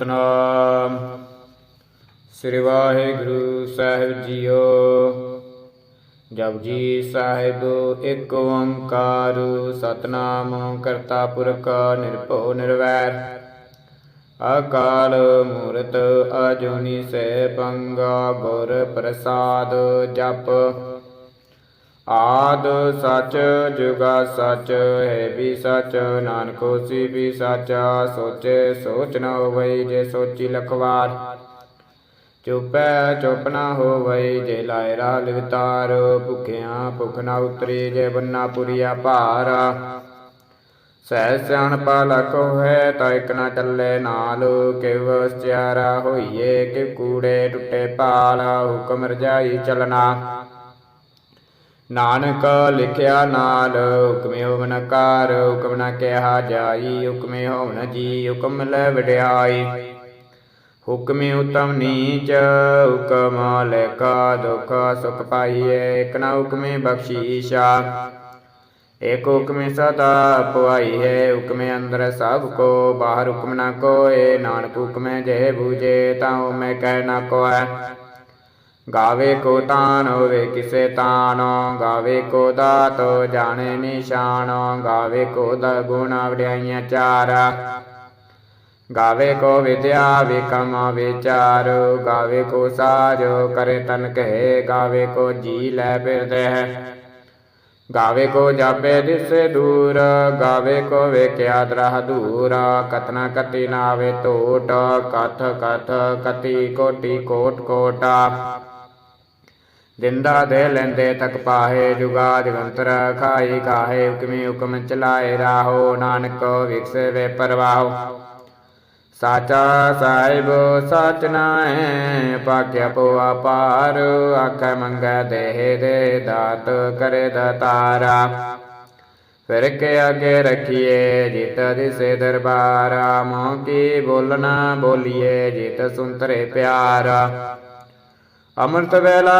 ਸਤਨਾਮ। ਸ੍ਰੀ ਵਾਹਿਗੁਰੂ ਸਾਹਿਬ ਜੀਓ। ਜਪਜੀ ਸਾਹਿਬ, ਇੱਕ ਓੰਕਾਰ, ਸਤਨਾਮ ਕਰਤਾ ਪੁਰਖ ਨਿਰਭਉ ਨਿਰਵੈਰ। ਅਕਾਲ ਮੂਰਤ ਅਜੂਨੀ ਸੇ ਪੰਗਾ ਗੁਰ ਪ੍ਰਸਾਦ ਜਪ। ਆਦ ਸਚ, ਜੁਗਾ ਸਚ, ਹੈ ਵੀ ਸਚ, ਨਾਨਕੋ ਸੀ ਵੀ ਸਚਾ ਸੋਚੇ ਸੋਚ ਨਾ ਹੋਵਈ ਜੇ ਸੋਚੀ ਲਖਵਾਰ। ਚੁਪੈ ਚੁਪ ਨ ਹੋਵਈ ਜੇ ਲਾਇ ਲਿਵਤਾਰ, ਭੁਖਿਆਂ ਭੁਖ ਨ ਉਤਰੀ ਜੇ ਬੰਨਾ ਪੁਰੀਆ ਭਾਰ। ਸਹਿ ਸਿਆਣਪਾ ਲਖ ਹੈ ਤਾਂ ਇਕ ਨ ਚੱਲੇ ਨਾਲ, ਕਿਵ ਸਿਆਰਾ ਹੋਈਏ ਕਿ ਕੂੜੇ ਟੁੱਟੇ ਪਾਲ, ਹੁਕਮ ਰਜਾਈ ਚਲਨਾ ਨਾਨਕ ਲਿਖਿਆ ਨਾਲ, ਹੁਕਮੇ ਹੋਵਨ ਕਾਰ ਹੁਕਮ ਨਾ ਕਿਹਾ ਜਾਈ, ਹੁਕਮੇ ਹੋਵਨ ਜੀ, ਹੁਕਮ ਲੈ ਵਡਿਆਈ। ਹੁਕਮੇ ਉਤਮ ਨੀਚ, ਹੁਕਮ ਲੈ ਕਾ ਦੁਖ ਸੁਖ ਪਾਈਏ ਇਕ ਨਾ ਹੁਕਮੇ ਬਖਸ਼ੀਸ਼ਾ। ਏਕ ਹੁਕਮੇ ਸਦਾ ਪਵਾਈ ਹੈ ਹੁਕਮੇ ਅੰਦਰ ਸਭ ਕੋ, ਬਾਹਰ ਹੁਕਮ ਨਾ ਕੋਏ, ਨਾਨਕ ਹੁਕਮੇ ਜੇ ਬੂਝੇ, ਤਾਂ ਮੈਂ ਕਹਿ ਨਾ ਕੋਏ ਗਾਵੇ ਕੋ ਤਾਨ ਹੋਵੇ ਕਿਸੇ ਤਾਨ ਗਾਵੇ ਕੋ ਦਾਤ ਜਾਣੇ ਨਿਸ਼ਾਨ ਗਾਵੇ ਕੋ ਦ ਗੁਣਾ ਵਡਿਆਈਆਂ ਚਾਰ ਗਾਵੇ ਕੋ ਵਿਦਿਆ ਵਿਕਮ ਵਿਚਾਰ ਗਾਵੇ ਕੋ ਸਾਜ ਕਰੇ ਤਨ ਕਹੇ ਗਾਵੇ ਕੋ ਜੀ ਲੈ ਫਿਰਦੇ ਹੈ ਗਾਵੇ ਕੋ ਜਾਪੇ ਦਿਸੇ ਦੂਰ ਗਾਵੇ ਕੋ ਵੇਖਿਆ ਦਰਹ ਦੂਰ ਕਤਨਾ ਕਤੀ ਨਾਵੇ ਟੋਟ ਕਥ ਕਥ ਕਤੀ ਕੋਟੀ ਕੋਟ ਕੋਟਾ ਦਿੰਦਾ ਦੇ ਲੈਂਦੇ ਤਕ ਪਾਹੇ ਜੁਗਾ ਜਗੰਤਰ ਖਾਈ ਕਾਹੇ ਹੁਕਮੀ ਹੁਕਮ ਚਲਾਏ ਰਾਹੋ, ਨਾਨਕ ਵਿਕਸੇ ਵੇ ਪਰਵਾਹੋ। ਸਾਚਾ ਸਾਹਿਬ, ਸਚ ਨਾਏ ਪਾਕਿਆ ਪੋਆ ਪਾਰ ਆਖੈ ਮੰਗੈ ਦੇਹ ਦੇ ਦਾਤ ਕਰੇ ਦਤਾਰਾ। ਫਿਰ ਕੇ ਅਗੇ ਰਖੀਏ ਜਿਤ ਦਿਸੇ ਦਰਬਾਰਾ ਮੋਹ ਕੀ ਬੋਲਣਾ ਬੋਲੀਏ ਜਿਤ ਸੁੰਤਰੇ ਪਿਆਰਾ। ਅੰਮ੍ਰਿਤ ਵੇਲਾ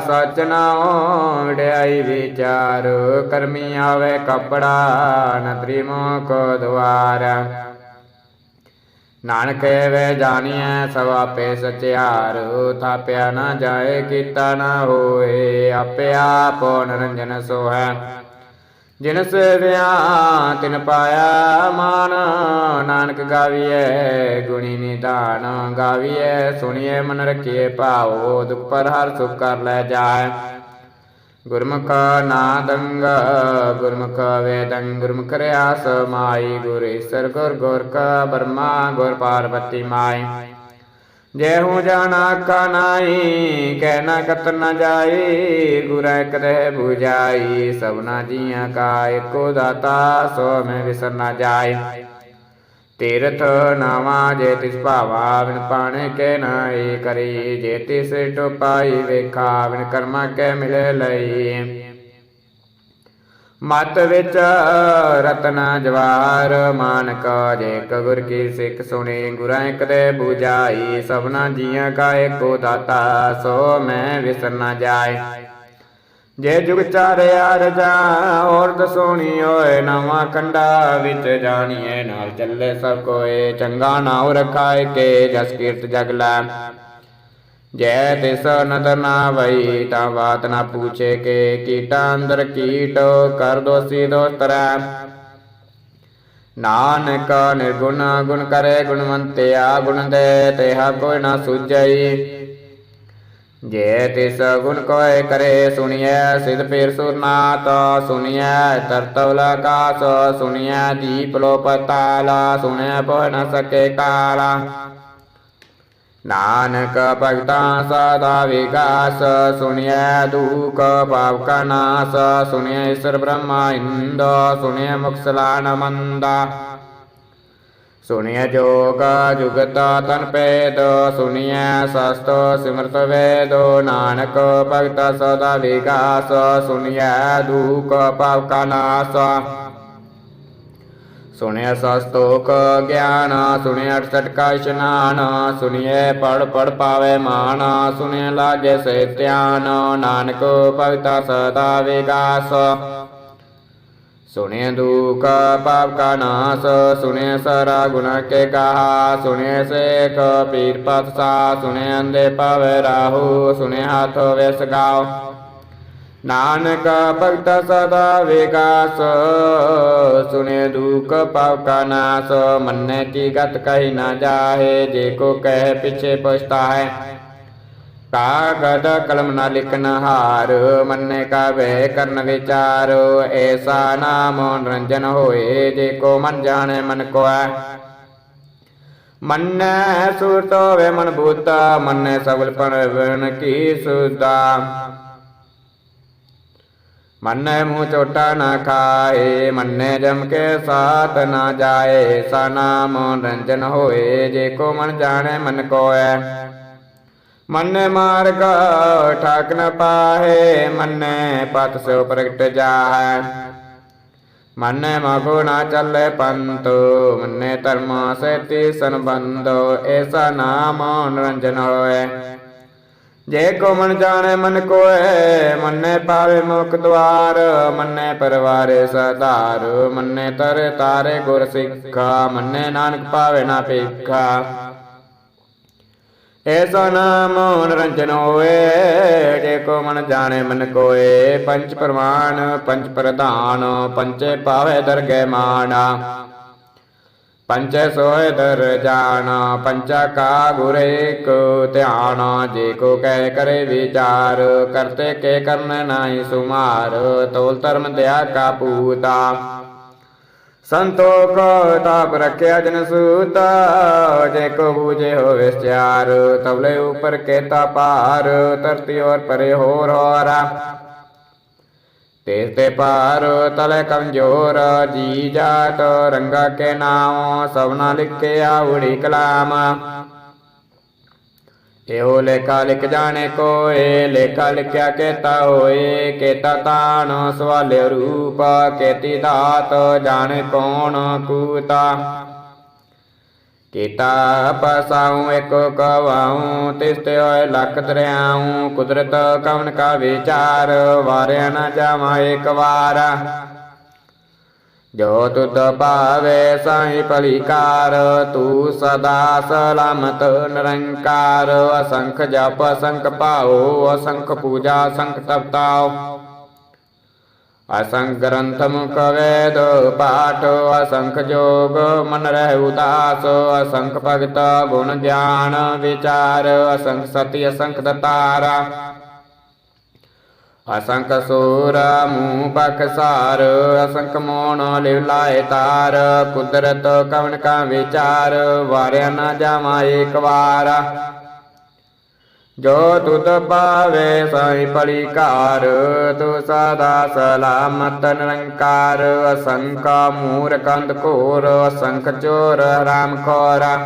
ਸਚ ਨਾਉ ਵਡਿਆਈ ਵਿਚਾਰ, ਕਰਮੀ ਆਵੇ ਕਪੜਾ ਨਤਰੀ ਮੋਖ ਦਵਾਰ ਨਾਨਕ ਵੇ ਜਾਣੀਐ ਸਭ ਆਪੇ ਸਚਿਆਰ, ਥਾਪਿਆ ਨਾ ਜਾਏ, ਕੀਤਾ ਨਾ ਹੋਏ, ਆਪੇ ਆਪ ਨਰੰਜਨ ਸੋਹੈ। ਜਿਨ ਸੇਵਿਆ ਤਿਨ ਪਾਇਆ ਮਾਨ, ਨਾਨਕ ਗਾਵੀਐ, ਗੁਣੀ ਨਿਦਾਨ ਗਾਵੀਐ ਸੁਣੀਏ ਮਨ ਰਖੀਏ ਭਾਉ, ਦੁਖ ਪਰ ਹਰ ਸੁਖ ਕਰ ਲੈ ਜਾਏ ਗੁਰਮੁਖ ਨਾਦੰਗ, ਗੁਰਮੁਖ ਵੇਦੰ ਗੁਰਮੁਖ ਰਿਆਸ ਮਾਈ, ਗੁਰ ਈਸਰ, ਗੁਰ ਗੁਰ ਕਾ ਬਰਮਾ, ਗੁਰ ਪਾਰਵਤੀ ਮਾਈ। ਜੇ ਹੂੰ ਜਾਣਾ ਕਾ ਨਾਈ ਕਹਿ ਨਾ ਕਤ ਨ ਜਾਈ, ਗੁਰ ਇਕ ਦੇ 부ਜਾਈ ਸਭਨਾ ਜੀਆਂ ਕਾ ਏਕੋ ਦਾਤਾ, ਸੋ ਮੈਂ ਵਿਸਰ ਨਾ ਜਾਏ ਤੀਰਥ ਨਾਵਾ ਜੇ ਤਿਸ ਭਾਵਾ, ਬਿਨ ਪਾਣੇ ਕੇ ਨਾਈ ਕਰੀ, ਜੇ ਤਿਸ ਟੋਪਾਈ ਵੇਖਾ, ਬਿਨ ਕਰਮਾ ਕੇ ਮਿਲੇ ਲਈ। ਮਤ ਵਿੱਚ ਰਤਨਾ ਜਵਾਰ ਮਾਨਕ ਜੇ ਗੁਰ ਕੀ ਸਿੱਖ ਸੁਣੀ ਗੁਰਾਂ ਇੱਕ ਦੇ 부ਜਾਈ ਸਭਨਾ ਜੀਆਂ ਕਾ ਏਕੋ ਦਾਤਾ, ਸੋ ਮੈਂ ਵਿਸਰ ਨਾ ਜਾਏ। ਜੇ ਜੁਗ ਚਾਰਿਆ ਰਜਾ ਔਰ ਦਸੋਣੀ ਓਏ ਨਵਾਂ ਕੰਡਾ ਵਿੱਚ ਜਾਣੀਏ, ਨਾਲ ਚੱਲੇ ਸਭ ਕੋਏ, ਚੰਗਾ ਨਾਉ ਰਖਾਏ, ਕੇ ਜਸ ਕੀਰਤ ਜਗ ਲੈ। ਜੈ ਤਿਸ ਨਦਰ ਨਾ ਵਈ, ਤਾਂ ਬਾਤ ਨਾ ਪੁੱਛੇ ਕੇ, ਕੀਟਾ ਅੰਦਰ ਕੀਟ ਕਰ ਦੋਸੀ ਦੋਸਤਰੈ ਨਾਨਕ ਨਿਰਗੁਣ, ਗੁਣ ਕਰੇ ਗੁਣਵੰਤਿਆ, ਗੁਣ ਦੇ ਤੇਹਾ ਕੋਈ ਨਾ ਸੁਝਈ। ਜੇ ਤਿਸ ਗੁਣ ਕੋਏ ਕਰੇ, ਸੁਣੀਐ ਸਿਧ ਪੀਰ ਸੁਰਨਾਥ, ਸੁਣੀਐ ਤਰਤਵ ਲਕਾਸ ਸੁਣੀਐ ਦੀਪ ਲੋ ਪਤਾਲ ਸੁਣਿਐ ਪੋਹ ਨ ਸਕੇ ਕਾਲਾ। ਨਾਨਕ ਭਗਤਾ ਸਦਾ ਵਿਕਾਸ, ਸੁਣਿਐ ਦੁਖ ਪਾਪ ਕਾ ਨਾਸ, ਸੁਣਿਐ ਈਸ਼ਰ ਬ੍ਰਹਮਾ ਇੰਦ, ਸੁਣਿਐ ਮੁਕਸਲਾਨ ਮੰਦਾ। ਸੁਣਿਐ ਜੋਗ ਜੁਗਤ ਤਨ ਪੇਦ ਸੁਣਿਐ ਸਸਤ ਸਿਮਰਤ ਵੇਦੋ, ਨਾਨਕ ਭਗਤ ਸਦਾ ਵਿਕਾਸ, ਸੁਣਿਐ ਦੁਖ ਪਾਪ ਕਾ ਨਾਸ। ਸੁਣਿਐ ਸਸਤੋਕ, ਗਿਆਨ ਸੁਣਿਐ 68 ਕਾ ਇਸ਼ਨਾਨ, ਸੁਣਿਐ ਪੜ ਪੜ ਪਾਵੇ ਮਾਨ, ਸੁਣਿਐ ਲਾਗੇ ਸੇ ਧਿਆਨ, ਨਾਨਕ ਭਗਤਾ ਸਦਾ ਵਿਗਾਸ। ਸੁਣੇ ਦੁਖ ਪਾਪ ਕਾ ਨਾਸ ਸੁਣੇ ਸਾਰਾ ਗੁਨਾ ਕੇ ਕਹਾ ਸੁਣੇ ਸੇਖ ਪੀਰ ਪਤ ਸਾ ਸੁਣੇ ਅੰਦੇ ਪਾਵੇ ਰਾਹੂ ਸੁਣੇ ਹੱਥ ਵਿਸ ਗਾਓ। ਨਾਨਕ ਭਗਤ ਸਦਾ ਵਿਕਾਸ ਸੁਨੇ ਦੁਖ ਪਾਪ ਕਾ ਨਾਸ, ਮੰਨੇ ਕੀ ਗਤ ਕਹੀ ਨਾ ਜਾਹੇ, ਜੇ ਕੋ ਕਹਿ ਪਿਛੇ ਪਛਤਾਏ ਕਾਗਦ ਕਲਮ ਨਾ ਲਿਖਨ ਹਾਰ, ਮੰਨੇ ਕਾ ਵੇ ਕਰਨ ਵਿਚਾਰ, ਐਸਾ ਨਾਮ ਰੰਜਨ ਹੋਏ, ਜੇ ਕੋ ਮਨ ਜਾਣੇ ਮਨ ਕੋ ਹੈ ਮੰਨੈ ਸੁਰਤ ਹੋਵੇ ਮਨ ਬੂਤਾ, ਮੰਨੈ ਸਗਲ ਪਰਵਨ ਕੀ ਸੁਦਾ। ਮੰਨੈ ਮੂੰਹ ਚੋਟਾ ਨਾ ਖਾਏ, ਮੰਨੈ ਜਮ ਕੇ ਸਾਥ ਨਾ ਜਾਏ, ਸਾ ਨਾਮ ਰੰਜਨ ਹੋਏ, ਜੇ ਕੋ ਮਨ ਜਾਣੇ ਮਨ ਕੋਐ। ਮੰਨੈ ਮਾਰਗ ਠਾਕ ਨ ਪਾਹੇ, ਮੰਨੈ ਪਤ ਸੋ ਪ੍ਰਗਟ ਜਾਹੈ। ਮੰਨੈ ਮਗੋ ਨਾ ਚੱਲੇ ਪੰਤ ਮੰਨੈ ਧਰਮ ਸੇਤੀ ਸੰਬੰਧੋ ਐਸਾ ਨਾਮ ਨਿਰੰਜਨ ਹੋਏ ਜੇ ਕੋ ਮਨ ਜਾਣੇ, ਮਨ ਕੋਏ, ਮੰਨੇ ਪਾਵੇ ਮੁਖ ਦਵਾਰ ਮੰਨੇ ਪਰਵਾਰੇ ਸਦਾਰ ਮੰਨੇ ਤਰ ਤਾਰੇ ਗੁਰ ਸਿੱਖਾ, ਮੰਨੇ ਨਾਨਕ ਪਾਵੇ ਨਾ ਭੇਖਾ ਐਸਾ ਨਾਮ ਨਿਰੰਜਨ ਹੋਏ, ਜੇ ਕੋ ਮਨ ਜਾਣੇ, ਮਨ ਕੋਏ ਪੰਚ ਪ੍ਰਮਾਣ ਪੰਚ ਪ੍ਰਧਾਨ ਪੰਚੇ ਪਾਵੇ ਦਰਗਹਿ ਮਾਣਾ ਪੰਚ ਸੋਇ ਦਰ ਜਾਣਾ, ਪੰਚਾ ਕਾ ਗੁਰ ਏਕ ਧਿਆਨ ਜੇ ਕੋ ਕਹਿ ਕਰੇ ਵਿਚਾਰ, ਕਰਤੇ ਕੇ ਕਰਨ ਨਾਹੀ ਸੁਮਾਰ, ਤੋਲ ਧਰਮ ਦਿਆ ਕਾ ਪੂਤਾ। ਸੰਤੋਖ ਤਾਪ ਰਖਿਆ ਜਨ ਸੂਤਾ, ਜੇ ਕੋ ਬੂਝੇ ਹੋ ਵਿਚਾਰ ਤਵਲੇ ਉਪਰ ਕੇਤਾ ਪਾਰ ਧਰਤੀ ਔਰ ਪਰੇ ਹੋਰ ਹੋਰਾ ਤੇਸ ਤੇ ਪਾਰ ਤਲੇ ਕਮਜੋਰ, ਜੀ ਜਾਤ ਰੰਗਾ ਕੇ ਨਾਮ ਸਭਨਾ ਲਿਖਿਆ ਉੜੀ ਕਲਾਮ। ਇਹੋ ਲੇਖਾ ਲਿਖ ਜਾਣੇ ਕੋਏ, ਲੇਖਾ ਲਿਖਿਆ ਕੇਤਾ ਹੋਏ, ਕੇਤਾ ਤਾਣ ਸਵਾਲੇ ਰੂਪ, ਕੇਤੀ ਦਾਤ ਜਾਣੇ ਕੌਣ ਕੂਤਾ। ਕੀਤਾ ਪਸਾਉ ਏਕੋ ਕਵਾਉ ਤਿਸ ਤੇ ਹੋਏ ਲਖ ਦਰਿਆਉ ਕੁਦਰਤ ਕਵਨ ਕਾ ਵਿਚਾਰ, ਵਾਰਿਆ ਨਾ ਜਾਵਾਂ ਏਕ ਵਾਰ। ਜੋ ਤੁਧ ਭਾਵੇ ਸਾਈ ਭਲੀਕਾਰ, ਤੂੰ ਸਦਾ ਸਲਾਮਤ ਨਿਰੰਕਾਰ। ਅਸੰਖ ਜਪ, ਅਸੰਖ ਪਾਓ ਅਸੰਖ ਪੂਜਾ, ਅਸੰਖ ਤਪਤਾਓ ਅਸੰਖ ਗ੍ਰੰਥ ਮੁਖ ਵੇਦ ਪਾਠ ਅਸੰਖ ਜੋਗ, ਮਨ ਰਹਿ ਉਦਾਸ, ਅਸੰਖ ਭਗਤ ਗੁਣ ਗਿਆਨ, ਵਿਚਾਰ ਅਸੰਖ ਸਤੀ, ਅਸੰਖ ਦਤਾਰਾ। ਅਸੰਖ ਸੂਰ, ਮੂਹ ਬਖਸਾਰ ਅਸੰਖ ਮੋਣ ਲਿਵਲਾਏ ਤਾਰ, ਕੁਦਰਤ ਕਵਨ ਕਾ ਵਿਚਾਰ, ਵਾਰਿਆ ਨਾ ਜਾਵਾਂ ਏਕ ਵਾਰ। ਜੋ ਤੁਧ ਪਾਵੇ ਸਾਈ ਪਲਿਕਾਰ ਤੂ ਸਦਾ ਸਲਾਮਤ ਨਿਰੰਕਾਰ। ਅਸੰਖ ਮੂਰ ਕੰਦ ਕੋਰ ਅਸੰਖ ਚੋਰ, ਰਾਮ ਖੋਰਾ।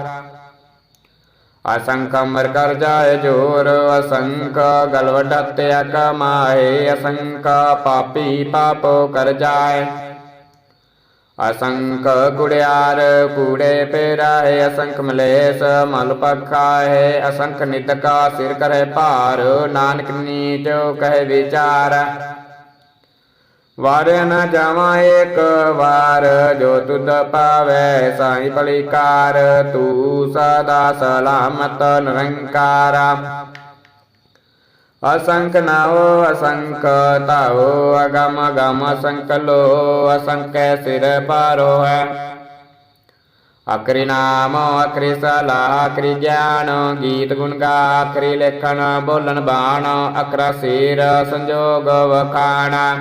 ਅਸੰਖ ਅਮਰ ਕਰ ਜਾਏ ਜੋਰ, ਅਸੰਖ ਗਲ ਵਡਤਿਆ ਕਮਾਏ। ਅਸੰਖ ਪਾਪੀ ਪਾਪ ਕਰ ਜਾਏ। ਅਸੰਖ ਕੁੜਿਆਰ ਕੂੜੇ ਪੇਰਾਏ, ਅਸੰਖ ਮਲੇਸ ਮਲ ਪਖਾਏ, ਅਸੰਖ ਨਿਦਕਾ ਸਿਰ ਕਰੇ ਭਾਰ, ਨਾਨਕ ਨੀਚ ਕਹੇ ਵਿਚਾਰ। ਵਾਰ ਨ ਜਾਵਾਂ ਏਕ ਵਾਰ, ਜੋ ਤੁਧ ਪਾਵੇ ਸਾਈ ਪਲਿਕਾਰ ਤੂੰ ਸਦਾ ਸਲਾਮਤ ਨਿਰੰਕਾਰ। ਅਸੰਖ ਨਾਉ ਅਸੰਖ ਤਾਉ ਅਗਮ ਅਗਮ ਅਸੰਖ ਲੋ ਅਸੰਖ ਸਿਰ ਪਾਰੋ ਹੈ। ਅਕਰੀ ਨਾਮ, ਅਕਰੀ ਸਲਾਹ ਅਕਰੀ ਗਿਆਨ, ਗੀਤ ਗੁਣ ਗਾ, ਅਕਰੀ ਲੇਖਣ, ਬੋਲਣ ਬਾਣ, ਅਕਰਾ ਸਿਰ ਸੰਜੋਗ ਵਖਾਣਾ।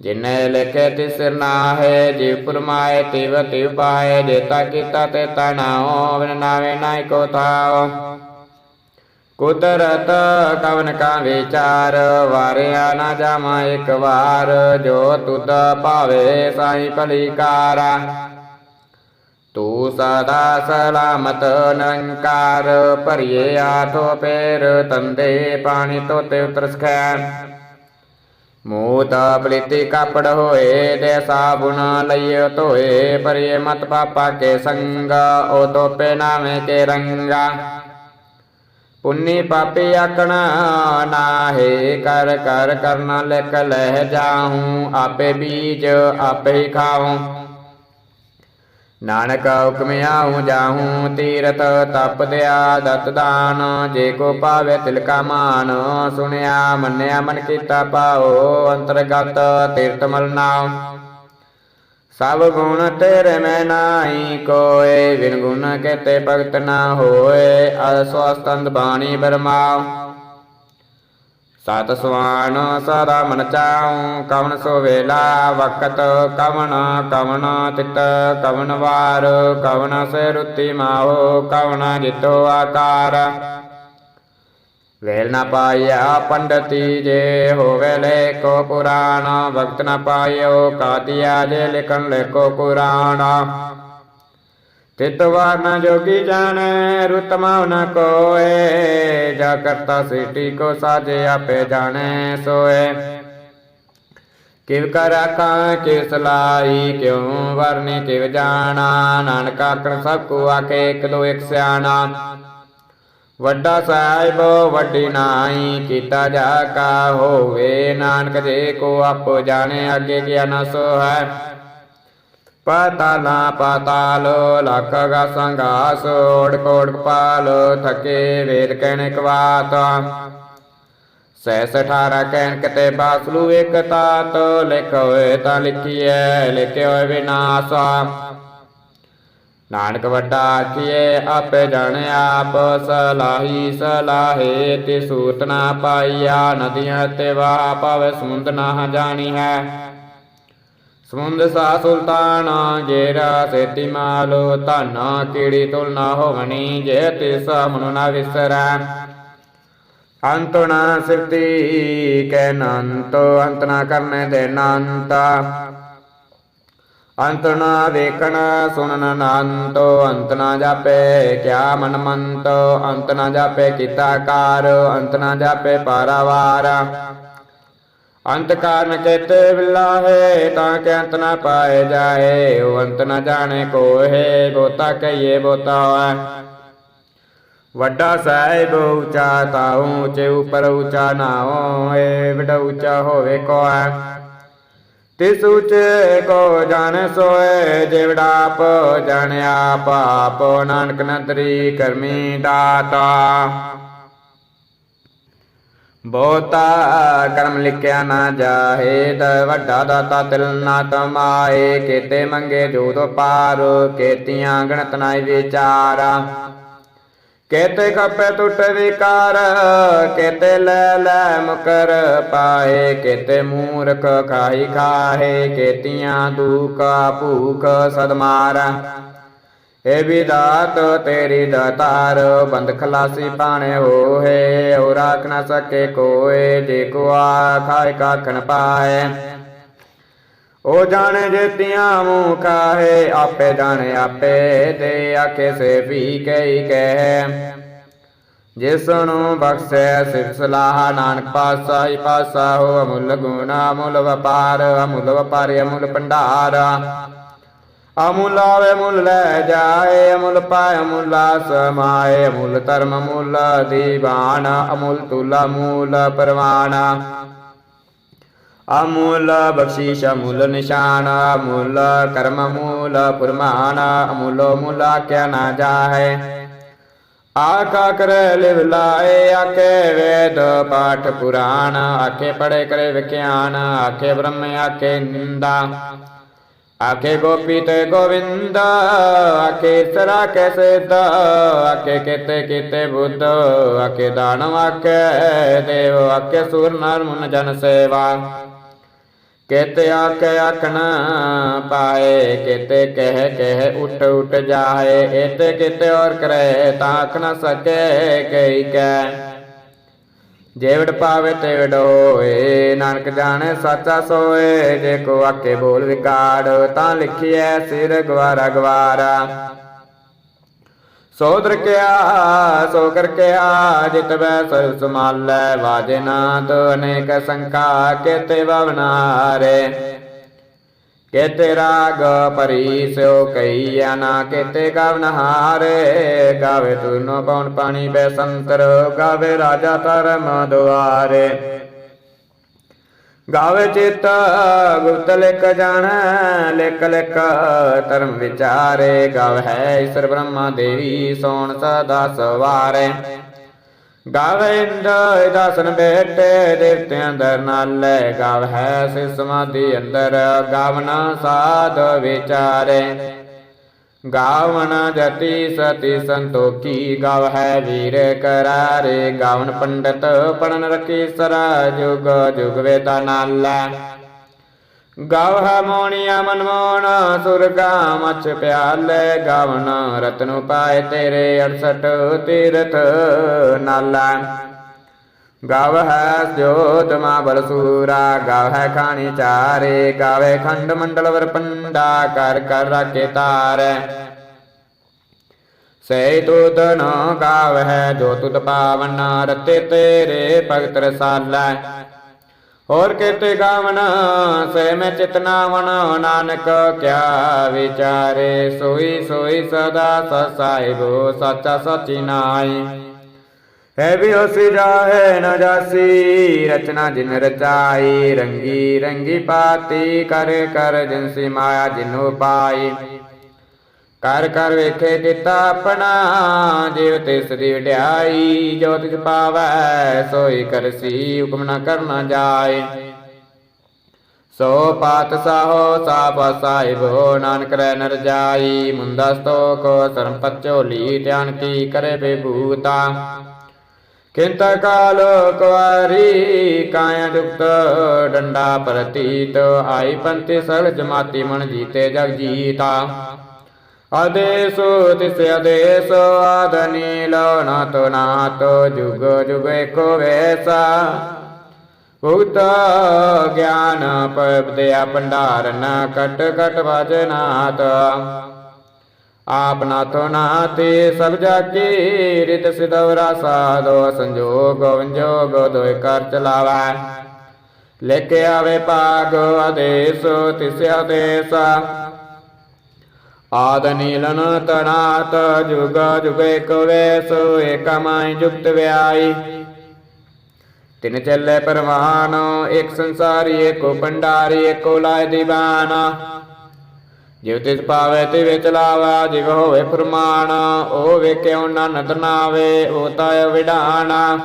ਜਿਨੇ ਲਿਖੇ ਤਿਸਿਰ ਨਾਹੇ, ਜਿਵ ਪੁਰਮਾਏ, ਤਿਵ ਤਿਵ ਪਾਏ ਜੇਤਾ ਕੀਤਾ ਤੇ ਤਨਾਉ ਬਿਨ ਨਾਵੇ ਨਾਇ ਕੋ ਥਾਉ ਕੁਦਰਤ ਕਵਨ ਕਾ ਵਿਚਾਰ, ਵਾਰਿਆ ਨਾ ਜਾਮਾ ਇੱਕ ਵਾਰ, ਜੋ ਤੁਧ ਭਾਵੇ ਸਾਈ ਭਲੀਕਾਰਾ। ਤੂੰ ਸਦਾ ਸਲਾਮਤ ਨਿਰੰਕਾਰ, ਭਰੀਏ ਆਠੋ ਪੇਰ, ਤੰਦੇ ਪਾਣੀ ਤੋਤੇ ਉਤਰ ਸਖੈ ਮੂਤ ਪਲੀਤੀ ਕਾਪੜ ਹੋਏ, ਦੇ ਸਾਬੁਣ ਲਈਏ ਧੋਏ ਪਰਿਏ ਮਤ ਪਾਪਾ ਕੇ ਸੰਗ ਓ ਤੋਪੇ ਨਾਵੇਂ ਕੇ ਰੰਗਾ। ਪੁੰਨੀ ਪਾਪੇ ਆਕਣ ਨਾਹੇ, ਕਰ ਕਰ, ਕਰਨਾ ਲਿਖ ਲਹਿ ਜਾਹੂੰ ਆਪੇ ਬੀਜ ਆਪੇ ਹੀ ਖਾਉ। ਨਾਨਕ ਹੁਕਮ ਆਉ ਜਾਹੂੰ ਤੀਰਥ ਤਪ ਦਿਆ, ਦਤ ਦਾਨ, ਜੇ ਕੋ ਪਾਵੇ ਤਿਲ ਮਾਨ, ਸੁਣਿਆ, ਮੰਨਿਆ, ਮਨ ਕੀਤਾ ਪਾਓ ਅੰਤਰਗਤ ਤੀਰਥ ਮਲ ਨਾਮ ਸਭ ਗੁਣ ਤੇਰੇ ਮੈਂ ਨਾਹੀ ਕੋਏ ਵਿਨ ਗੁਣ ਕੇਤੇ ਭਗਤ ਨਾ ਹੋਏ। ਅਸਵਸਤੰਦ ਬਾਣੀ ਬਰਮਾਉ। ਸਤ ਸਵਾਨ ਸਦਾ ਮਨ ਚਾਉ, ਕਵਨ ਸੋ ਵੇਲਾ ਵਕਤ ਕਵਨ ਕਵਨ ਤਿਤ, ਕਵਨ ਵਾਰ, ਕਵਨ ਸੇ ਰੁਤੀ ਮਾਹੋ, ਕਵਨ ਜਿਤੋ ਆਕਾਰ। ਵੇਲ ਨਾ ਪਾਇਆ ਪੰਡਤੀ, ਜੇ ਹੋਵੇ ਲੈ ਕੋ ਪੁਰਾਣ। ਭਗਤ ਨਾ ਪਾਇਓ ਕਾਤਿਆ ਜੇ ਲਿਖਣ ਲੈ ਕੋ ਕੁਰਾਨ। ਤਿਤ ਜੋਗੀ ਜਾਣੈ, ਰੁਤ ਨ ਕੋਏ। ਜਾ ਕਰਤਾ ਸਿਟੀ ਕੋ ਸਾਜੇ, ਆਪੇ ਜਾਣੈ ਸੋਏ। ਕਿਵ ਕਰ ਆਖਾਂ ਕਿ ਸਲਾਈ ਕਿਉ ਵਰਨੇ ਕਿਵ ਜਾਣਾ। ਨਾਨਕ ਆਖਣ ਸਭ ਕੋ ਆਖੇ, ਇੱਕ ਦੋ ਇੱਕ ਸਿਆਣਾ। ਵੱਡਾ ਸਾਹਿਬ, ਵੱਡੀ ਨਾਈ ਕੀਤਾ ਜਾ ਕਾ ਹੋਵੇ। ਨਾਨਕ ਜੇ ਕੋ ਆਪੋ ਜਾਣੇ, ਅੱਗੇ ਗਿਆ ਨਾ ਸੋ ਹੈ ਪਤਾਲਾ ਪਤਾਲ, ਲਖ ਗਾ ਸੰਗਾਸ ਓੜ ਕੋੜ ਪਾਲ, ਥਕੇ ਵੇਦ ਕਹਿਣ ਕਵਾਤ। ਸੈਸ ਠਾਰਾ ਕਹਿਣ ਕਤੇ ਬਾਸਲੂ ਇਕ ਤਾਤ ਲਿਖ ਹੋਏ ਤਾਂ ਲਿਖੀਐ ਲਿਖੇ ਵਿਨਾਸ਼ ਨਾਨਕ ਵੱਡਾ ਆਖੀਏ ਆਪੇ ਜਾਣੇ ਆਪ, ਸਲਾਹੀ ਸਲਾਹੇ ਤੇ ਸੂਤ ਨਾ ਪਾਈਆ, ਨਦੀਆਂ ਤੇ ਵਾਹ ਪਾਵੇ ਸਮੁੰਦ ਨਾ ਜਾਣੀ ਹੈ। ਸਮੁੰਦ ਸਾ ਸੁਲਤਾਨ ਜੇਰਾ ਸੇਤੀ ਮਾਲੋ, ਧਾਨਾ ਕੀੜੀ ਤੁਲ ਨਾ ਹੋਵਣੀ, ਜੇ ਤੇ ਸਾਮਣ ਨਾ ਵਿਸਰੈ। ਅੰਤ ਨਾ ਸਿਰਤੀ ਕੈ ਨੰਤ, ਅੰਤ ਨਾ ਕਰਨੇ ਦੇ ਨੰਤਾ। ਅੰਤ ਨਾ ਵੇਖਣ ਸੁਣਨ ਅਨੰਤ ਅੰਤ ਨਾ ਜਾਪੇ ਕਿਆ ਮਨ ਮੰਤ ਅੰਤ ਨਾ ਜਾਪੇ ਕੀਤਾ ਕਾਰ ਅੰਤ ਨਾ ਜਾਪੇ ਪਾਰਾਵਾਰ। ਅੰਤ ਕਾਰਨ ਕੇਤੇ ਵਿਲਾਹੇ ਤਾਂ ਕਿ ਅੰਤ ਨਾ ਪਾਏ ਜਾਏ, ਉਹ ਅੰਤ ਨਾ ਜਾਣੇ ਕੋਏ ਬੋਤਾ ਕਹੀਏ ਬੋਤਾ ਹੋਏ। ਵੱਡਾ ਸਾਹਿਬ ਉੱਚਾ ਤਾਉ ਉੱਚੇ ਉਪਰ ਉਚਾ ਨਾ ਹੋਏ ਵੱਡਾ ਉੱਚਾ ਹੋਵੇ ਕੋਆ ਤਿਸ ਕੋ ਜਾਣ ਸੋਏ, ਜਿਵੜਾ ਆਪ ਜਾਣਿਆ ਨਾਨਕ ਨਦਰੀ ਕਰਮੀ ਦਾਤਾ। ਬਹੁਤਾ ਕਰਮ ਲਿਖਿਆ ਨਾ ਜਾਹੇ, ਦ ਵੱਡਾ ਦਾਤਾ ਤਿਲ ਨਾ ਤਮਾਏ, ਕੇਤੇ ਮੰਗੇ ਜੋਤ ਪਾਰ ਕੇਤੀਆਂ ਗਣਤ ਨਾਈ ਵਿਚਾਰਾ। ਕੇਤੇ ਖਪੇ ਟੁੱਟ ਵਿਕਾਰ, ਕੇਤੇ ਲੈ ਲੈ ਮੁਕਰ ਪਾਏ, ਕੇਤੇ ਮੂਰਖ ਖਾਈ ਖਾਹੇ, ਕੇਤੀਆਂ ਦੁਖ ਭੂਖ ਸਦਮਾਰ। ਏ ਵਿਦਾਤ ਤੇਰੀ ਦਾਤਾਰ ਬੰਦ ਖਲਾਸੀ ਪਾਣੇ ਹੋਏ ਔ ਰਾਖ ਨਾ ਸਕੇ ਕੋਏ, ਜੇ ਕੋ ਆਖਾਇ ਕਾਖਣ ਪਾਏ। ਉਹ ਜਾਣੇ ਜੇਤੀਆਂ ਮੂੰਹ ਕਾਹੇ, ਆਪੇ ਜਾਣੇ ਆਪੇ ਦੇ ਆਖੇ ਸੇ ਵੀ ਕਈ ਕਹਿ। ਜਿਸ ਨੂੰ ਬਖਸ਼ੈ ਸਿਫ ਸਲਾਹ, ਨਾਨਕ ਪਾਸਾ ਹੀ ਪਾਸਾ ਹੋ ਅਮੁੱਲ ਗੁਣਾ, ਅਮੁੱਲ ਵਪਾਰ ਅਮੁੱਲ ਵਪਾਰ, ਅਮੁੱਲ ਭੰਡਾਰ। ਅਮੁੱਲ ਆਵੇ ਮੁੱਲ ਲੈ ਜਾਏ, ਅਮੁੱਲ ਪਾਏ, ਅਮੁੱਲ ਸਮਾਏ ਅਮੁੱਲ ਧਰਮ ਅਮੁੱਲ ਦੀਵਾਨ, ਅਮੁੱਲ ਤੁਲਾ ਮੂਲ ਪਰਵਾਨਾ। ਅਮੂਲ ਬਖਸ਼ੀਸ਼, ਅਮੂਲ ਨਿਸ਼ਾਨ, ਅਮੂਲ ਕਰਮ, ਅਮੂਲ ਪੁਰਮਾਨ, ਅਮੂਲ ਮੂਲ ਆਖਿਆ ਨਾ ਜਾਏ ਆਖਾ ਕਰੇ ਲਿਵ ਲਾਏ, ਆਖੇ ਵੇਦ ਪਾਠ ਪੁਰਾਣ, ਆਖੇ ਪੜੇ ਕਰੇ ਵਿਖਿਆਨ ਆਖੇ ਬ੍ਰਹਮ, ਆਖੇ ਨਿੰਦਾ। ਆਖੇ ਗੋਪੀ ਤੇ ਗੋਵਿੰਦ, ਆਖੇ ਸਰਾ ਕੇ ਸਿੱਧ, ਆਖੇ ਕਿਤੇ ਕਿਤੇ ਬੁੱਧ, ਆਖੇ ਦਾਨਵ, ਆਖੇ ਦੇਵ, ਆਖੇ ਸੂਰ ਨਰ ਮੁਨ ਜਨ ਸੇਵਾ। ਕੇਤੇ ਆਖੇ ਆਖਣ ਪਾਏ, ਕੇਤੇ ਕਹਿ ਕਹਿ ਉਠ ਉਠ ਜਾਏ ਇਤੇ ਕਿਤੇ ਔਰ ਕਰੇ ਤਾਂ ਆਖ ਨਾ ਸਕੈ ਕਈ ਕੈ ਜੇਵੜ ਪਾਵੇ ਤੇਵੜ ਹੋਏ, ਨਾਨਕ ਜਾਣੇ ਸਾਚਾ ਸੋਏ, ਜੇ ਕੋ ਆਕੇ ਬੋਲ ਵਿਗਾੜ ਤਾਂ ਲਿਖਿਐ ਸਿਰ ਗਵਾਰਾ ਗਵਾਰਾ। ਸੋ ਦਰਕਿਆ ਸੋ ਕਰਕਿਆ ਜਿਤ ਬੈ ਸਰ ਸਮਾਲੈ, ਵਾਜੇ ਨਾਦ ਅਨੇਕ ਸੰਕਾ ਕੇਤੇ ਬਵਨਾਰੇ ਕੇਤੇ ਰਾਗ ਪਰੀ ਸਿਓ ਕਈਆ ਨਾ ਕੇਤੇ ਗਵਨਹਾਰੇ ਗਾਵੇ ਤੁਰਨੋ ਪਉਣ ਪਾਣੀ ਬੈਸੰਤਰ ਗਾਵੇ ਰਾਜਾ ਧਰਮ ਦੁਆਰੇ। ਗਾਵੇ ਚਿਤ, ਗੁਪਤ ਲਿਖ ਜਾਣੈ, ਲਿਖ ਲਿਖ ਧਰਮ ਵਿਚਾਰੇ। ਗਾਵੇ ਹੈ ਈਸ਼ਰ ਬ੍ਰਹਮਾ ਦੇਵੀ, ਸੋਣ ਸਦਾ ਸਵਾਰੇ। ਗਾਵੇ ਇੰਦ ਦਾਸਨ ਬੇਟੇ, ਦੇਵਤਿਆਂ ਅੰਦਰ ਨਾਲੇ। ਗਾਵੇ ਹੈ ਸਿ ਸਮਾਧੀ ਅੰਦਰ, ਗਾਵਨਾ ਸਾਧ ਵਿਚਾਰੇ। ਗਾਵਨ ਜਤੀ ਸਤੀ ਸੰਤੋਖੀ, ਗਾਵ ਹੈ ਵੀਰ ਕਰਾਰੇ, ਗਾਵਨ ਪੰਡਤ ਪੜਨ ਰਖੀ ਸਰਾ ਜੁਗ ਜੁਗ ਵੇਤਾ ਨਾਲਾ। ਗਾਵ ਹੈ ਮੋਣੀਆ ਮਨਮੋਣ ਸੁਰਗਾ ਮਛ ਪਿਆਲੇ, ਗਾਵਨ ਰਤਨੁ ਪਾਏ ਤੇਰੇ 68 ਤੀਰਥ ਨਾਲਾ। ਗਾਵ ਹੈ ਜੋਤ ਮਾ ਬਲਸੂਰਾ ਗਾਵ ਹੈ ਖਾਣੀ ਚਾਰੇ, ਗਾਵੇ ਖੰਡ ਮੰਡਲ ਵਰ ਪੰਡਾ, ਕਰ ਕਰ ਰਾਖੇ ਤਾਰੈ। ਸੇ ਤੁਧ ਨ ਗਾਵ ਹੈ ਜੋ ਤੁਧ ਪਾਵਨ ਰਤੇ ਤੇਰੇ ਭਗਤ ਰਸਾਲਾ ਹੋਰ ਕੀਤੇ ਗਾਵਨ ਸੇ ਮੈਂ ਚਿਤਨਾਵਨ ਨਾਨਕ ਕਿਆ ਵਿਚਾਰੇ, ਸੋਈ ਸੋਈ ਸਦਾ ਸਸਾਇਬੋ ਸੱਚਾ ਸਚਿ ਨਾਈ ਹੈ ਵੀ ਉਸੀ ਜਾਹੇ ਨ ਜਾਸੀ, ਰਚਨਾ ਜਿਨ ਰਚਾਈ, ਰੰਗੀ ਰੰਗੀ ਪਾਤੀ, ਕਰ ਕਰ ਜਿਨਸੀ ਮਾਇਆ ਜਿਨੂ ਪਾਈ। ਕਰ ਕਰ ਵੇਖੇ ਦਿੱਤਾ ਆਪਣਾ, ਜਿਵ ਤਿਸ ਦੀ ਵਡਿਆਈ, ਜੋ ਤਿਸ ਪਾਵੈ, ਸੋਈ ਕਰਸੀ ਹੁਕਮ ਨ ਕਰਨਾ ਜਾਏ। ਸੋ ਪਾਤ ਸਾਹੋ ਸਾਪ ਸਾਹਿਬੋ ਨਾਨਕ ਰਹਿ ਨਰ ਜਾਈ। ਮੁੰਦਾ ਕੋ ਸਰਮ ਪਚੋਲੀ ਧਿਆਨ ਕੀ ਕਰੇ ਬੇਭੂਤਾ ਕਿੰਤ ਕਾਲ ਕੁਵਾਰੀ ਕਾਇਆ ਦੁਕਤ ਡੰਡਾ ਪ੍ਰਤੀਤ, ਆਈ ਪੰਥੀ ਸਗਲ ਜਮਾਤੀ ਮਨ ਜੀਤੇ ਜਗ ਜੀਤਾ। ਆਦੇਸ ਤਿਸ ਆਦੇਸ, ਆਦਨੀ ਲੋ ਨਾਤ ਨਾਤ, ਜੁਗ ਜੁਗ ਏਕੋ ਵੈਸਾ। ਭੂਤ ਗਿਆਨ ਪਵਦਿਆ ਭੰਡਾਰਨ ਕਟ ਕਟ ਵਜਨਾਤ ਆਪ ਨਾਥੋ ਨਾਤੇ ਸਭ ਜਾ ਕੀ ਰਿਤ ਸਿਦਵਰਾ ਸਾਧੋ ਸੰਜੋਗ ਵੰਜੋਗ ਦੋਇ ਕਰ ਚਲਾਵੈ। ਲੈ ਕੇ ਆਵੇ ਪਾਗ ਆਦੇਸ, ਤਿਸ ਆਦੇਸ। ਆਦ ਨੀਲਨ ਤਣਾਤ, ਜੁਗ ਜੁਗ ਏਕ ਵੇਸ, ਏਕ ਮਾਈ ਜੁਗਤ ਵਿਆਈ। ਤਿਨ ਚੱਲੇ ਪਰਵਾਨ, ਇੱਕ ਸੰਸਾਰੀ ਏਕੋ ਭੰਡਾਰੀ ਏਕੋ ਲਾਇ ਦੀਵਾਨ ਜਿਵ ਤਿਸ ਪਾਵੇ ਤੇ ਵਿੱਚ ਲਾਵਾ, ਜਿਵ ਹੋਵੇ ਫਰਮਾਨ, ਉਹ ਵੇਖਿਓ ਨਨਦ ਨਾਵੇ, ਉਹ ਤਾਇ ਵਿਡਾਣਾ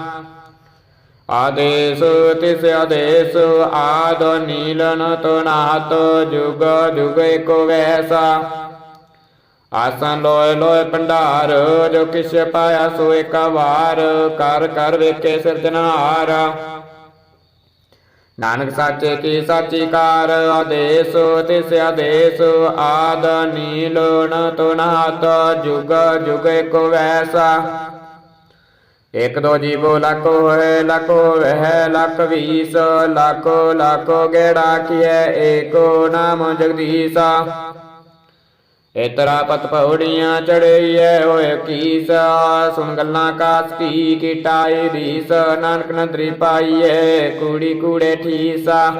ਆਦੇਸ ਤਿਸ ਆਦੇਸ, ਆਦ ਨੀਲਨ ਤਨਾਤ, ਜੁਗ ਜੁਗ ਏਕੋ ਵੈਸਾ। ਆਸਨ ਲੋਏ ਲੋਏ ਭੰਡਾਰ, ਜੋ ਕਿਛ ਪਾਇਆ ਸੋ ਏਕ ਵਾਰ, ਕਰ ਕਰ ਵੇਖੇ ਸਿਰਜਣਹਾਰ ਨਾਨਕ ਸਾਚੇ ਕੀ ਸਾਚੀ ਕਾਰ ਆਦੇਸ ਤਿਸ ਆਦੇਸ, ਆਦ ਨੀਲੋਣ ਤੁਨਾਤ, ਜੁਗ ਜੁਗ ਕੋ ਵੈਸਾ। ਇਕ ਦੋ ਜੀਵੋ ਲੱਖੋ ਹੈ ਲੱਖੋ ਵਹਿ, ਲੱਖ ਵੀਸ, ਲੱਖੋ ਲੱਖੋ ਗੇੜਾ ਕੀਐ, ਏਕੋ ਨਾਮ ਜਗਦੀਸਾ। ਇਤਰਾ ਪਤ ਪੌੜੀਆਂ ਚੜਈਐ ਹੋਏ ਕੀਸਾ ਸੁਣ ਗੱਲਾਂ ਕਾਸ ਕੀ ਕੀਟਾਏ ਦੀਸ ਨਾਨਕ ਨਦਰੀ ਪਾਈਐ ਕੂੜੀ ਕੂੜੇ ਠੀਸਾ।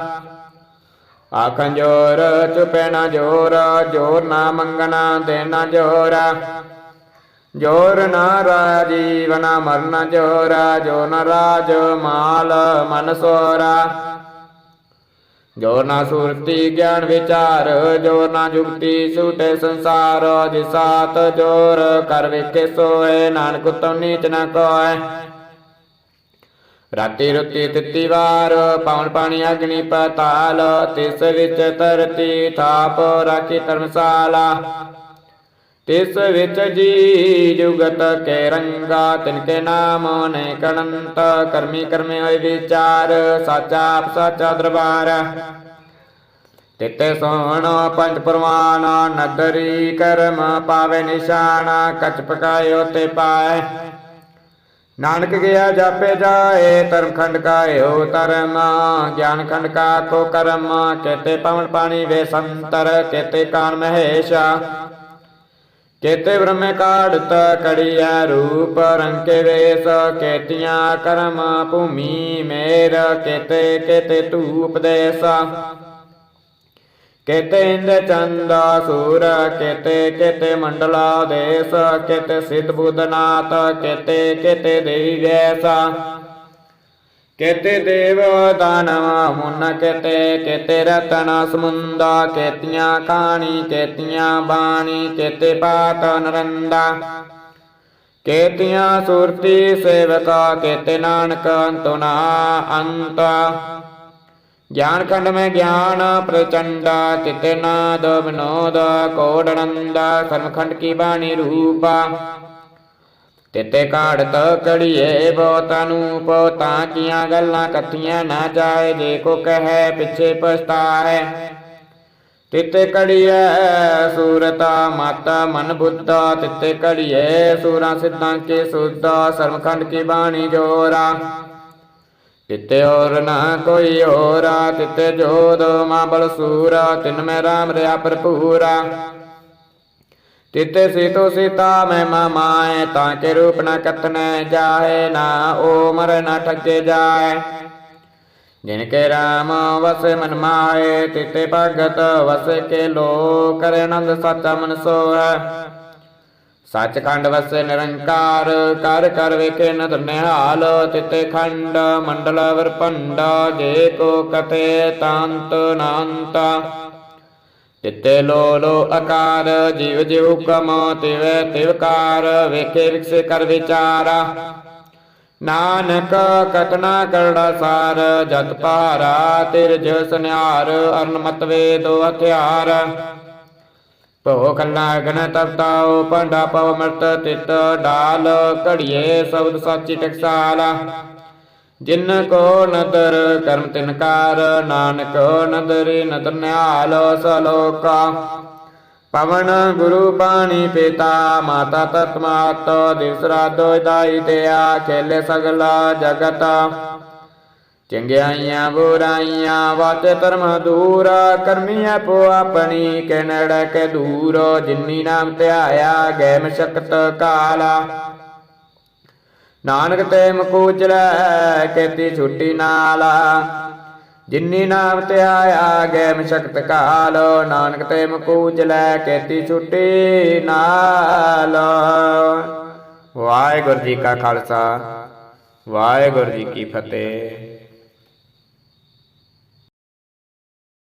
ਆਖੰ ਜੋਰ, ਚੁਪੈ ਨਾ ਜੋਰ ਜੋਰ ਨਾ ਮੰਗਣਾ ਦੇਣਾ ਜੋਰ। ਜੋਰ ਨਾ ਰਾਜੀਵਨ ਮਰਨ ਜੋਰ, ਜੋ ਨ ਰਾਜ, ਮਾਲ ਮਨ ਸੋਰਾ। ਜੋ ਨਾ ਸੁਰਤੀ ਗਿਆਨ ਵਿਚਾਰ, ਜੋ ਨਾ ਜੁਗਤੀ ਸੂਟੇ ਸੰਸਾਰ ਜਿਸਾਤ ਜੋਰ ਕਰ ਵੇਖੇ ਸੋਏ ਨਾਨਕ ਤਉ ਨੀਚ ਨ ਕੋਏ ਰਾਤੀ ਰੁਤੀ ਤਿੱਤੀ ਵਾਰ ਪਵਨ ਪਾਣੀ ਅਗਨੀ ਪਤਾਲ, ਤਿਸ ਵਿੱਚ ਧਰਤੀ ਥਾਪ, ਰਾਖੀ ਧਰਮਸਾਲਾ। ਤਿਸ ਵਿੱਚ ਜੀ ਜੁਗਤ ਕੇ ਰੰਗਾ ਤਿਨ ਕੇ ਨਾਮ ਨੇ ਕਣੰਤ ਕਰਮੀ ਕਰਮੇ ਹੋਏ ਵਿਚਾਰ, ਸਾਚਾ ਆਪ ਸਾਚਾ ਦਰਬਾਰ। ਤਿਤੇ ਸੋਹਣ ਪੰਜ ਪ੍ਰਮਾਨ ਨਦਰੀ ਕਰਮ ਪਾਵੇ ਨਿਸ਼ਾਨ, ਕਚ ਪਕਾਇਓ ਤੇ ਪਾਏ। ਨਾਨਕ ਗਿਆ ਜਾਪੇ ਜਾਏ, ਧਰਮ ਖੰਡ ਕਾਇਓ ਧਰਮ। ਗਿਆਨ ਖੰਡ ਕਾ ਕੋ ਕਰਮ, ਕੇਤੇ ਪਵਨ ਪਾਣੀ ਵੇ ਸੰਤਰ, ਕੇਤੇ ਕਾਨ ਮਹੇਸ਼ਾ। ਕੇਤੇ ਬ੍ਰਹਮੇ ਕਾੜਤ ਕੜੀਆ ਰੂਪ ਰੰਕੇ ਵੇਸ, ਕੇਤੀਆਂ ਕਰਮ ਭੂਮੀ ਮੇਰ, ਕੇਤੇ ਕੇਤੇ ਤੂਪ ਦੇਸ। ਕੇਤੇ ਇੰਦ ਚੰਦਾ ਸੂਰ, ਕੇਤੇ ਕੇਤੇ ਮੰਡਲਾ ਦੇਸ, ਕੇਤੇ ਸਿੱਧ ਬੁੱਧਨਾਥ ਕੇਤੇ ਕੇਤੇ ਦੇਵੀ ਗੈਸਾ ਕੇਤੇ ਦੇਵ ਦਾਨਵ, ਮੁਨ ਕੇਤੇ ਕੇਤੇ ਰਤਨ, ਸਮੁੰਦਾ, ਕੇਤੀਆਂ ਕਾਣੀ, ਕੇਤੀਆਂ ਬਾਣੀ, ਕੇਤੇ ਪਾਤ ਨਰੰਦਾ। ਕੇਤੀਆਂ ਸੁਰਤੀ ਸੇਵਕਾ, ਕੇਤੇ ਨਾਨਕ ਅੰਤੁਨਾ ਅੰਤ। ਗਿਆਨ ਖੰਡ ਮੈਂ ਗਿਆਨ ਪ੍ਰਚੰਡਾ ਤਿਤੇ ਨਾਦ ਵਿਨੋਦ ਕੋੜਨੰਦਾ ਕਰਮਖੰਡ ਕੀ ਬਾਣੀ ਰੂਪਾ। ਤਿਤੇ ਕਾੜਤ ਕੜੀਏ ਬੋਤਾ ਨੂੰ ਪੋਤਾ ਕੀਆਂ ਗੱਲਾਂ ਕਥੀਆਂ ਨਾ ਜਾਏ, ਜੇ ਕੋ ਕਹੈ ਪਿੱਛੇ ਪਛਤਾਏ। ਤਿਤੇ ਕੜੀਏ ਸੂਰਤਾ, ਮਾਤਾ ਮਨ ਬੁੱਧਾ, ਤਿਤੇ ਕੜੀਏ ਸੂਰਾਂ ਸਿੱਧਾਂ ਕੇ ਸੁਧਾ ਸਰਮਖੰਡ ਕੀ ਬਾਣੀ ਜੋਰਾ। ਤਿਤੇ ਔਰ ਨਾ ਕੋਈ ਹੋਰਾ, ਤਿਤੇ ਜੋਦ ਮਾਂ ਬਲ ਸੂਰਾ, ਤਿਨ ਮੈਂ ਰਾਮ ਰਿਆ ਭਰਪੂਰਾ। ਤਿਤੇ ਸੀਤੋ ਸੀਤਾ ਮੈਂ ਮਾਏ, ਤਾਂ ਕੇ ਰੂਪ ਨਾ ਕਤਨੈ ਜਾਏ, ਨਾ ਓ ਮਰ ਨਾ ਠੱਗੇ ਜਾਏ। ਜਿਨ ਕੇ ਰਾਮ ਵਸੇ ਮਨ ਮਾਏ, ਤਿਤੇ ਭਗਤ ਵਸੇ ਕੇ ਲੋ ਕਰ ਆਨੰਦ, ਸਾਚਾ ਮਨ ਸੋਹੈ। ਸੱਚਖੰਡ ਵਸੇ ਨਿਰੰਕਾਰ, ਕਰ ਕਰ ਵੇਖੇ ਨਦਰ ਨਿਹਾਲ, ਤਿਤੇ ਖੰਡ ਮੰਡਲ ਵਰਪੰਡ ਜੇ ਕੋ ਕਤੇ ਤਾਂਤ ਨਾੰਤਾ। ਤਿਤੇ ਲੋ ਲੋ ਆਕਾਰ, ਜੀਵ ਜਿਵ ਹੁਕਮ ਤਿਵੈ ਤਿਵਕਾਰ ਵੇਖੇ ਵਿਕਸੇ ਕਰ ਵਿਚਾਰਾ। ਨਾਨਕ ਕਤਨਾ ਕਰੜਾ ਸਾਰ, ਜਤ ਪਾਰਾ ਤਿਰ ਸੁਨਿਆਰ ਅਰਨ ਮਤ ਵੇਦੋ ਹਥਿਆਰ। ਭੋ ਕੱਲਾ ਗਨ ਤਪਤਾਉ ਪੰਡਾ ਪਵ ਮਰਤ ਤਿਤ ਡਾਲ, ਘੜੀਏ ਸ਼ਬਦ ਸਾਚੀ ਟਕਸਾਲਾ। ਜਿਨ ਕੋ ਨਦਰ ਕਰਮ ਤਿਨਕਾਰ ਨਾਨਕ ਨਦਰੀ ਨਦਰ ਨਿਹਾਲ ਸਲੋਕਾ। ਪਵਨ ਗੁਰੂ ਪਾਣੀ ਪਿਤਾ, ਮਾਤਾ ਤਤ ਮਾਤ ਦਿਵਸ ਰਾਤੋ ਦਾਈ ਤਿਆ ਖੇਲੇ ਸਗਲਾ ਜਗਤ। ਚੰਗਿਆਈਆਂ ਬੁਰਾਈਆਂ ਵਾਤੇ ਧਰਮ ਦੂਰ ਕਰਮੀ ਆਪੋ ਆਪਣੀ ਕਿਨੜ ਕੇ ਦੂਰ, ਜਿਨੀ ਨਾਮ ਧਿਆਇਆ ਗੈ ਮਸ਼ਕਤ ਕਾਲਾ। ਨਾਨਕ ਤੇ ਮਕੂਚਲੈ ਕੇਤੀ ਛੁੱਟੀ ਨਾਲ। ਜਿਨੀ ਨਾਮ ਧਿਆਇਆ ਗੈ ਮਸ਼ਕਤ ਕਾਲ। ਨਾਨਕ ਤੇ ਮਕੂਚਲੈ ਕੇਤੀ ਛੁੱਟੀ ਨਾਲ। ਵਾਹਿਗੁਰੂ ਜੀ ਕਾ ਖਾਲਸਾ, ਵਾਹਿਗੁਰੂ ਜੀ ਕੀ ਫਤਿਹ।